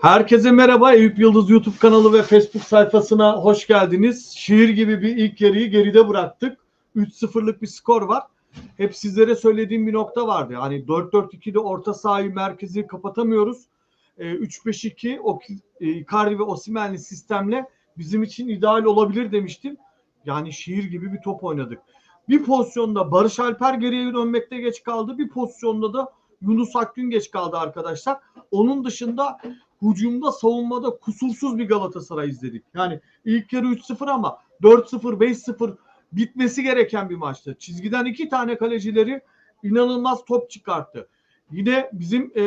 Herkese merhaba. Eyüp Yıldız YouTube kanalı ve Facebook sayfasına hoş geldiniz. Şiir gibi bir ilk yarıyı geride bıraktık. 3-0'lık bir skor var. Hep sizlere söylediğim bir nokta vardı. Hani 4-4-2'de orta sahayı merkezi kapatamıyoruz. Ee, 3-5-2 o e, Icardi ve Osimhen'li sistemle bizim için ideal olabilir demiştim. Yani şiir gibi bir top oynadık. Bir pozisyonda Barış Alper geriye dönmekte geç kaldı. Bir pozisyonda da Yunus Akgün geç kaldı arkadaşlar. Onun dışında hücumda savunmada kusursuz bir Galatasaray izledik. Yani ilk yarı 3-0 ama 4-0 5-0 bitmesi gereken bir maçtı. Çizgiden iki tane kalecileri inanılmaz top çıkarttı. Yine bizim e,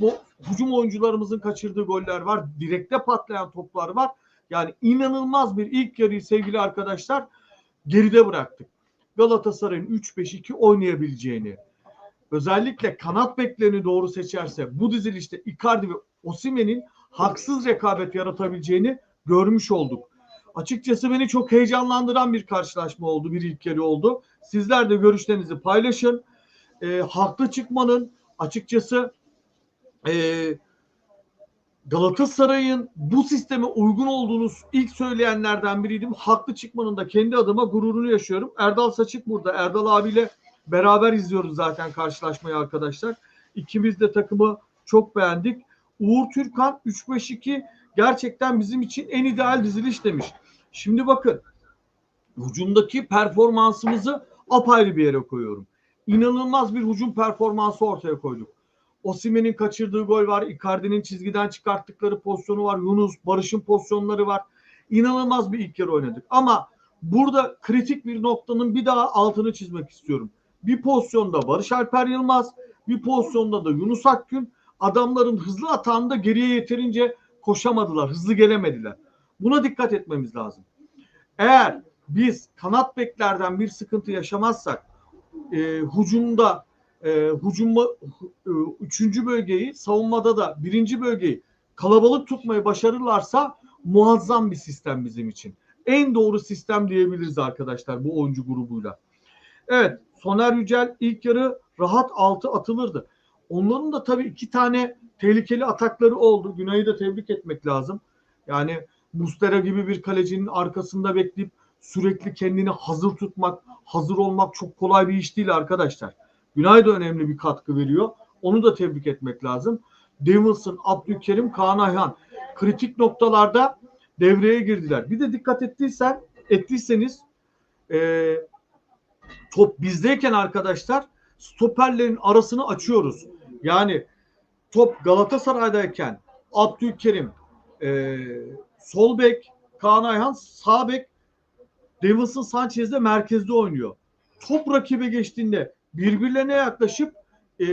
bu hücum oyuncularımızın kaçırdığı goller var. Direkte patlayan toplar var. Yani inanılmaz bir ilk yarıyı sevgili arkadaşlar geride bıraktık. Galatasaray'ın 3-5-2 oynayabileceğini, özellikle kanat beklerini doğru seçerse bu dizilişte Icardi ve Osimhen'in haksız rekabet yaratabileceğini görmüş olduk. Açıkçası beni çok heyecanlandıran bir karşılaşma oldu, bir ilk yarı oldu. Sizler de görüşlerinizi paylaşın. E, haklı çıkmanın açıkçası e, Galatasaray'ın bu sisteme uygun olduğunu ilk söyleyenlerden biriydim. Haklı çıkmanın da kendi adıma gururunu yaşıyorum. Erdal Saçık burada. Erdal abiyle beraber izliyoruz zaten karşılaşmayı arkadaşlar. İkimiz de takımı çok beğendik. Uğur Türkan 3-5-2 gerçekten bizim için en ideal diziliş demiş. Şimdi bakın hücumdaki performansımızı apayrı bir yere koyuyorum. İnanılmaz bir hücum performansı ortaya koyduk. Osimen'in kaçırdığı gol var. Icardi'nin çizgiden çıkarttıkları pozisyonu var. Yunus, Barış'ın pozisyonları var. İnanılmaz bir ilk yarı oynadık. Ama burada kritik bir noktanın bir daha altını çizmek istiyorum. Bir pozisyonda Barış Alper Yılmaz, bir pozisyonda da Yunus Akgün adamların hızlı atağında geriye yeterince koşamadılar, hızlı gelemediler. Buna dikkat etmemiz lazım. Eğer biz kanat beklerden bir sıkıntı yaşamazsak e, hücumda e, hücumma e, üçüncü bölgeyi savunmada da birinci bölgeyi kalabalık tutmayı başarırlarsa muazzam bir sistem bizim için. En doğru sistem diyebiliriz arkadaşlar bu oyuncu grubuyla. Evet Soner Yücel ilk yarı rahat altı atılırdı. Onların da tabii iki tane tehlikeli atakları oldu. Günay'ı da tebrik etmek lazım. Yani Mustera gibi bir kalecinin arkasında bekleyip sürekli kendini hazır tutmak, hazır olmak çok kolay bir iş değil arkadaşlar. Günay da önemli bir katkı veriyor. Onu da tebrik etmek lazım. Davidson, Abdülkerim, Kaan Ayhan kritik noktalarda devreye girdiler. Bir de dikkat ettiysen, ettiyseniz e, top bizdeyken arkadaşlar stoperlerin arasını açıyoruz. Yani top Galatasaray'dayken Abdülkerim e, sol bek, Kaan Ayhan sağ bek, Davidson Sanchez de merkezde oynuyor. Top rakibe geçtiğinde birbirlerine yaklaşıp e,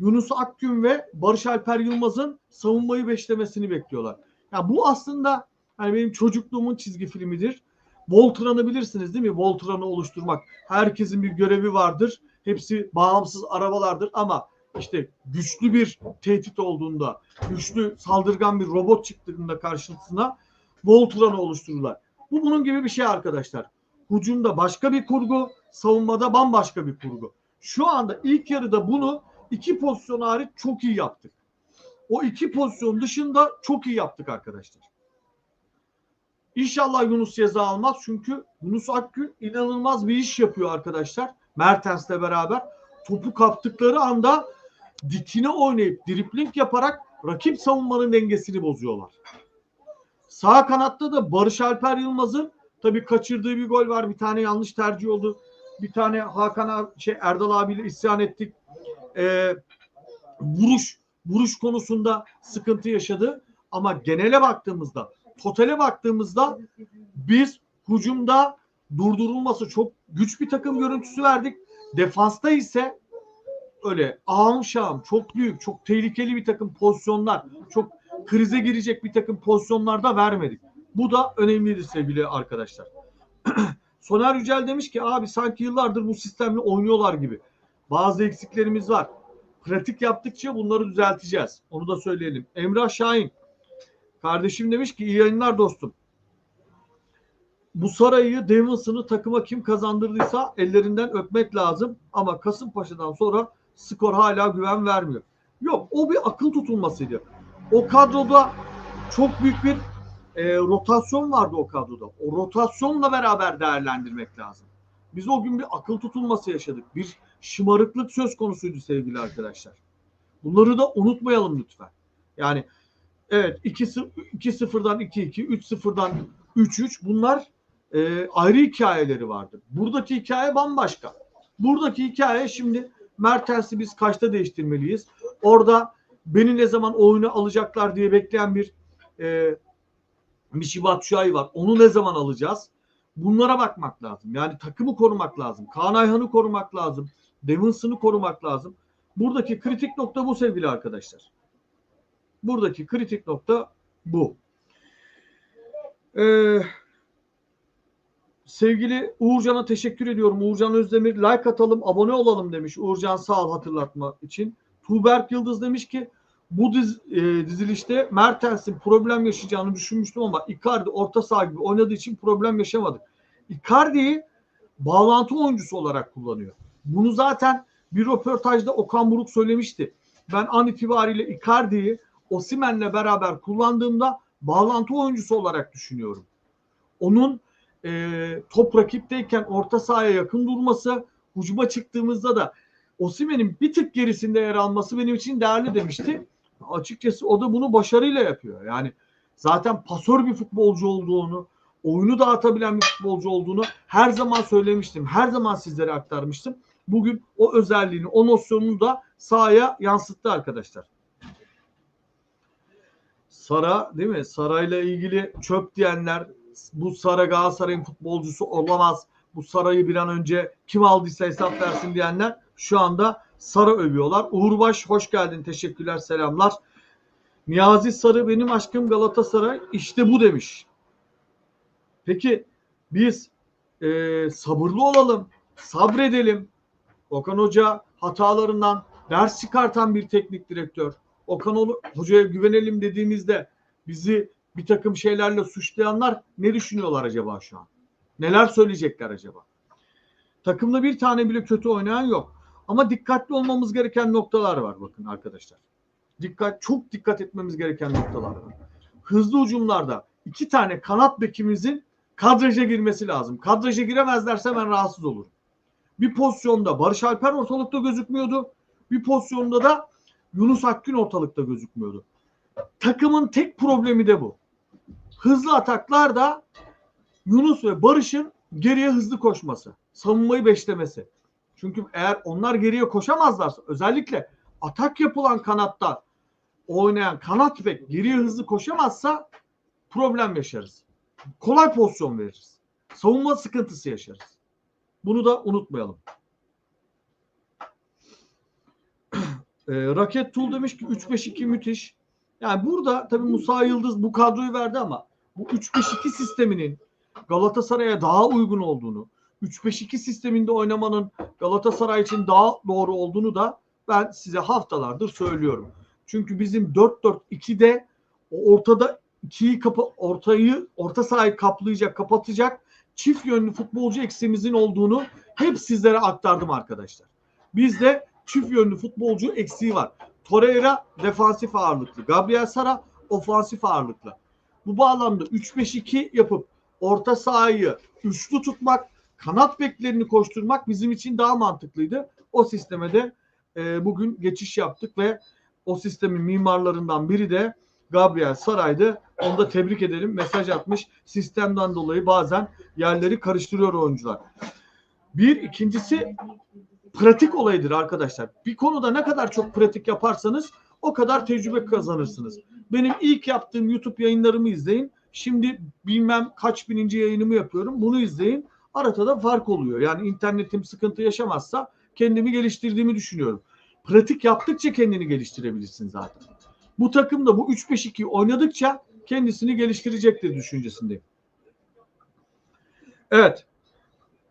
Yunus Akgün ve Barış Alper Yılmaz'ın savunmayı beşlemesini bekliyorlar. Ya yani bu aslında hani benim çocukluğumun çizgi filmidir. Voltran'ı bilirsiniz değil mi? Voltran'ı oluşturmak. Herkesin bir görevi vardır. Hepsi bağımsız arabalardır ama işte güçlü bir tehdit olduğunda, güçlü saldırgan bir robot çıktığında karşısına Voltran'ı oluştururlar. Bu bunun gibi bir şey arkadaşlar. Hücumda başka bir kurgu, savunmada bambaşka bir kurgu. Şu anda ilk yarıda bunu iki pozisyon hariç çok iyi yaptık. O iki pozisyon dışında çok iyi yaptık arkadaşlar. İnşallah Yunus ceza almaz çünkü Yunus Akgün inanılmaz bir iş yapıyor arkadaşlar. Mertens'le beraber topu kaptıkları anda dikine oynayıp dripling yaparak rakip savunmanın dengesini bozuyorlar. Sağ kanatta da Barış Alper Yılmaz'ın tabii kaçırdığı bir gol var. Bir tane yanlış tercih oldu. Bir tane Hakan abi, şey Erdal abiyle isyan ettik. Ee, vuruş vuruş konusunda sıkıntı yaşadı. Ama genele baktığımızda, totale baktığımızda biz hücumda durdurulması çok güç bir takım görüntüsü verdik. Defansta ise öyle ağım şağım çok büyük, çok tehlikeli bir takım pozisyonlar, çok krize girecek bir takım pozisyonlarda vermedik. Bu da önemlidir sevgili arkadaşlar. Soner Yücel demiş ki abi sanki yıllardır bu sistemle oynuyorlar gibi. Bazı eksiklerimiz var. Pratik yaptıkça bunları düzelteceğiz. Onu da söyleyelim. Emrah Şahin. Kardeşim demiş ki iyi yayınlar dostum. bu sarayı, Davinson'ı takıma kim kazandırdıysa ellerinden öpmek lazım. Ama Kasımpaşa'dan sonra skor hala güven vermiyor. Yok o bir akıl tutulmasıydı. O kadroda çok büyük bir e, rotasyon vardı o kadroda. O rotasyonla beraber değerlendirmek lazım. Biz o gün bir akıl tutulması yaşadık. Bir şımarıklık söz konusuydu sevgili arkadaşlar. Bunları da unutmayalım lütfen. Yani evet 2-0'dan 2-2, 3-0'dan 3-3 bunlar e, ayrı hikayeleri vardır. Buradaki hikaye bambaşka. Buradaki hikaye şimdi Mertens'i biz kaçta değiştirmeliyiz? Orada beni ne zaman oyunu alacaklar diye bekleyen bir e, Mişi Batshuayi var. Onu ne zaman alacağız? Bunlara bakmak lazım. Yani takımı korumak lazım. Kaan Ayhan'ı korumak lazım. Davinson'ı korumak lazım. Buradaki kritik nokta bu sevgili arkadaşlar. Buradaki kritik nokta bu. Ee, sevgili Uğurcan'a teşekkür ediyorum. Uğurcan Özdemir like atalım, abone olalım demiş. Uğurcan sağ ol hatırlatma için. Tuğberk Yıldız demiş ki bu diz, e, dizilişte Mertens'in problem yaşayacağını düşünmüştüm ama Icardi orta saha gibi oynadığı için problem yaşamadık. Icardi'yi bağlantı oyuncusu olarak kullanıyor. Bunu zaten bir röportajda Okan Buruk söylemişti. Ben an itibariyle Icardi'yi Osimen'le beraber kullandığımda bağlantı oyuncusu olarak düşünüyorum. Onun e, top rakipteyken orta sahaya yakın durması, hücuma çıktığımızda da Osimen'in bir tık gerisinde yer alması benim için değerli demişti. Açıkçası o da bunu başarıyla yapıyor. Yani zaten pasör bir futbolcu olduğunu, oyunu dağıtabilen bir futbolcu olduğunu her zaman söylemiştim. Her zaman sizlere aktarmıştım. Bugün o özelliğini, o nosyonunu da sahaya yansıttı arkadaşlar. Sara değil mi? Sarayla ilgili çöp diyenler bu Sara Galatasaray'ın futbolcusu olamaz. Bu Saray'ı bir an önce kim aldıysa hesap versin diyenler şu anda Sara övüyorlar. Uğurbaş hoş geldin. Teşekkürler, selamlar. Niyazi Sarı benim aşkım Galatasaray işte bu demiş. Peki biz e, sabırlı olalım, sabredelim. Okan Hoca hatalarından ders çıkartan bir teknik direktör. Okan Hoca'ya güvenelim dediğimizde bizi bir takım şeylerle suçlayanlar ne düşünüyorlar acaba şu an? Neler söyleyecekler acaba? Takımda bir tane bile kötü oynayan yok. Ama dikkatli olmamız gereken noktalar var bakın arkadaşlar. Dikkat çok dikkat etmemiz gereken noktalar var. Hızlı ucumlarda iki tane kanat bekimizin kadraja girmesi lazım. Kadraja giremezlerse ben rahatsız olurum. Bir pozisyonda Barış Alper ortalıkta gözükmüyordu. Bir pozisyonda da Yunus Akgün ortalıkta gözükmüyordu. Takımın tek problemi de bu. Hızlı ataklarda Yunus ve Barış'ın geriye hızlı koşması, savunmayı beşlemesi. Çünkü eğer onlar geriye koşamazlarsa özellikle atak yapılan kanatta oynayan kanat bek geriye hızlı koşamazsa problem yaşarız. Kolay pozisyon veririz. Savunma sıkıntısı yaşarız. Bunu da unutmayalım. E, Raket Tool demiş ki 3-5-2 müthiş. Yani burada tabii Musa Yıldız bu kadroyu verdi ama bu 3-5-2 sisteminin Galatasaray'a daha uygun olduğunu, 3-5-2 sisteminde oynamanın Galatasaray için daha doğru olduğunu da ben size haftalardır söylüyorum. Çünkü bizim 4-4-2'de ortada ikiyi kapa ortayı orta sahayı kaplayacak, kapatacak çift yönlü futbolcu eksiğimizin olduğunu hep sizlere aktardım arkadaşlar. Bizde çift yönlü futbolcu eksiği var. Torreira defansif ağırlıklı, Gabriel Sara ofansif ağırlıklı. Bu bağlamda 3-5-2 yapıp orta sahayı üçlü tutmak, kanat beklerini koşturmak bizim için daha mantıklıydı. O sisteme de e, bugün geçiş yaptık ve o sistemin mimarlarından biri de Gabriel Saray'dı. Onu da tebrik edelim. Mesaj atmış. Sistemden dolayı bazen yerleri karıştırıyor oyuncular. Bir, ikincisi pratik olayıdır arkadaşlar. Bir konuda ne kadar çok pratik yaparsanız o kadar tecrübe kazanırsınız. Benim ilk yaptığım YouTube yayınlarımı izleyin. Şimdi bilmem kaç bininci yayınımı yapıyorum. Bunu izleyin. Arada da fark oluyor. Yani internetim sıkıntı yaşamazsa kendimi geliştirdiğimi düşünüyorum. Pratik yaptıkça kendini geliştirebilirsin zaten. Bu takım da bu 3-5-2 oynadıkça kendisini geliştirecektir düşüncesindeyim. Evet.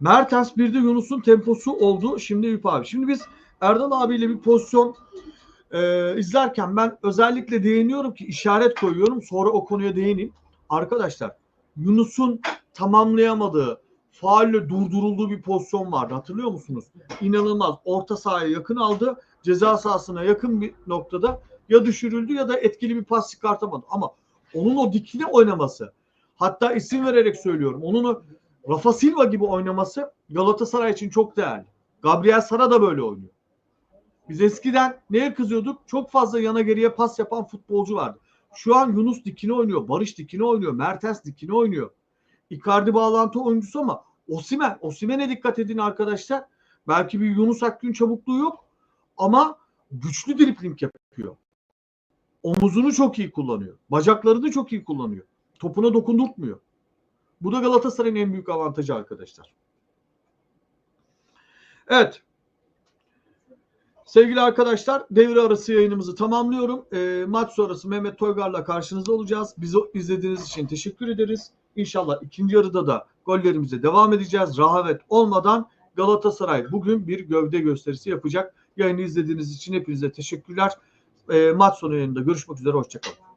Mertens bir de Yunus'un temposu oldu. Şimdi Eyüp abi. Şimdi biz Erdal abiyle bir pozisyon e, izlerken ben özellikle değiniyorum ki işaret koyuyorum. Sonra o konuya değineyim. Arkadaşlar Yunus'un tamamlayamadığı, faulle durdurulduğu bir pozisyon vardı. Hatırlıyor musunuz? İnanılmaz. Orta sahaya yakın aldı. Ceza sahasına yakın bir noktada ya düşürüldü ya da etkili bir pas çıkartamadı. Ama onun o dikine oynaması hatta isim vererek söylüyorum. Onun o Rafa Silva gibi oynaması Galatasaray için çok değerli. Gabriel Sara da böyle oynuyor. Biz eskiden neye kızıyorduk? Çok fazla yana geriye pas yapan futbolcu vardı. Şu an Yunus dikine oynuyor, Barış dikine oynuyor, Mertens dikine oynuyor. Icardi bağlantı oyuncusu ama Osimen, Osimen'e dikkat edin arkadaşlar. Belki bir Yunus Akgün çabukluğu yok ama güçlü dripling yapıyor. Omuzunu çok iyi kullanıyor. Bacaklarını çok iyi kullanıyor. Topuna dokundurtmuyor. Bu da Galatasaray'ın en büyük avantajı arkadaşlar. Evet. Sevgili arkadaşlar devre arası yayınımızı tamamlıyorum. E, maç sonrası Mehmet Toygar'la karşınızda olacağız. Bizi izlediğiniz için teşekkür ederiz. İnşallah ikinci yarıda da gollerimize devam edeceğiz. Rahavet olmadan Galatasaray bugün bir gövde gösterisi yapacak. Yayını izlediğiniz için hepinize teşekkürler. E, maç sonu yayında görüşmek üzere. Hoşçakalın.